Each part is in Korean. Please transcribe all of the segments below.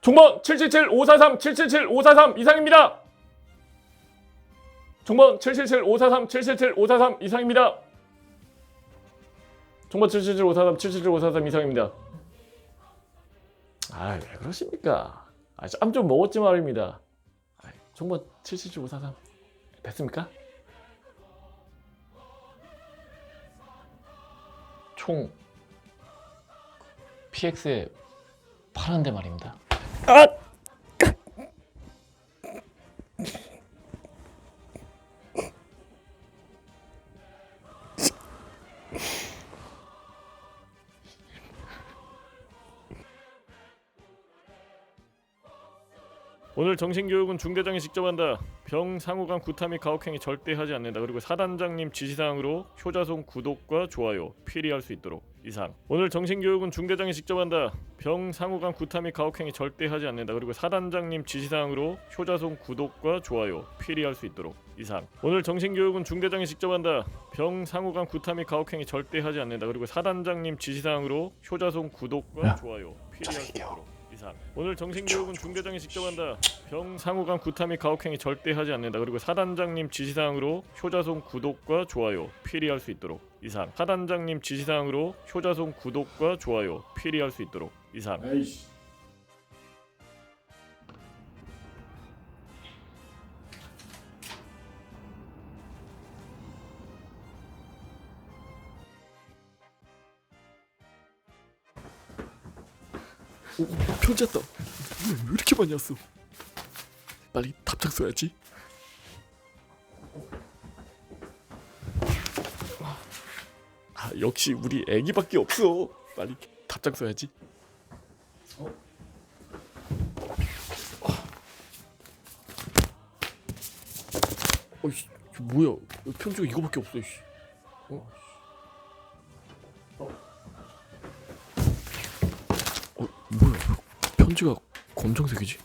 종번 777 543 777 543 이상입니다. 종번 777 543 777 543 이상입니다. 종번 777 543 777 543 이상입니다. 아, 왜 그러십니까? 아, 짬좀 먹었지 말입니다. 아, 종번 777 543 됐습니까? 총 PX에 파란데 말입니다. 오늘 정신교육은 중대장이 직접 한다. 병 상호간 구타 및 가혹행위 절대 하지 않는다. 그리고 사단장님 지시사항으로 효자손 구독과 좋아요 필히 할 수 있도록 이상. 오늘 정신교육은 중대장이 직접 한다. 병 상호간 구타 및 가혹행위 절대 하지 않는다. 그리고 사단장님 지시사항으로 효자손 구독과 좋아요 필히 할 수 있도록 이상. 오늘 정신교육은 중대장이 직접 한다. 병 상호간 구타 및 가혹행위 절대 하지 않는다. 그리고 사단장님 지시사항으로 효자손 구독과 야, 좋아요 필히 할 수. 있도록 이상. 오늘 정신교육은 중대장이 직접 한다. 병 상호간 구타 및 가혹행위 절대 하지 않는다. 그리고 사단장님 지시사항으로 효자손 구독과 좋아요 필히 할 수 있도록 이상. 사단장님 지시사항으로 효자손 구독과 좋아요 필히 할 수 있도록 이상. 에이씨. 편지 왔다. 왜 이렇게 많이 왔어? 빨리 답장 써야지. 아 역시 우리 애기밖에 없어. 빨리 답장 써야지. 어이씨, 이거 뭐야? 편지가 이거밖에 없어. 씨. 어? 어, 뭐야? 왜 편지가 검정색이지?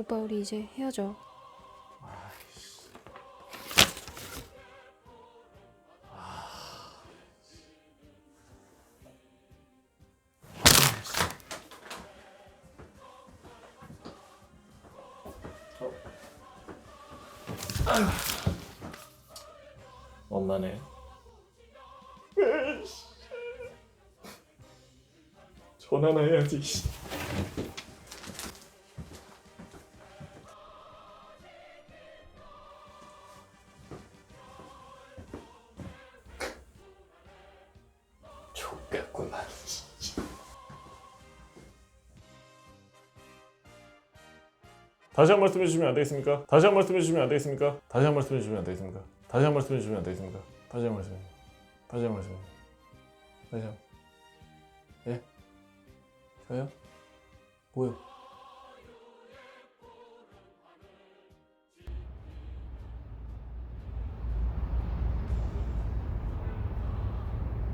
오빠 우리 이제 헤어져. 엄마네. 전화나 해야지. 다시 한번 말씀해 주시면 안 되겠습니까? 다시 한번 말씀해 주시면 안 되겠습니까? 다시 한번 말씀해 주시면 안 되겠습니까? 다시 한번 말씀해 주시면 안 되겠습니까? 다시 한번 말씀해. 다시 한번 말씀해. 다시 한 번. 예? 저요? 뭐요?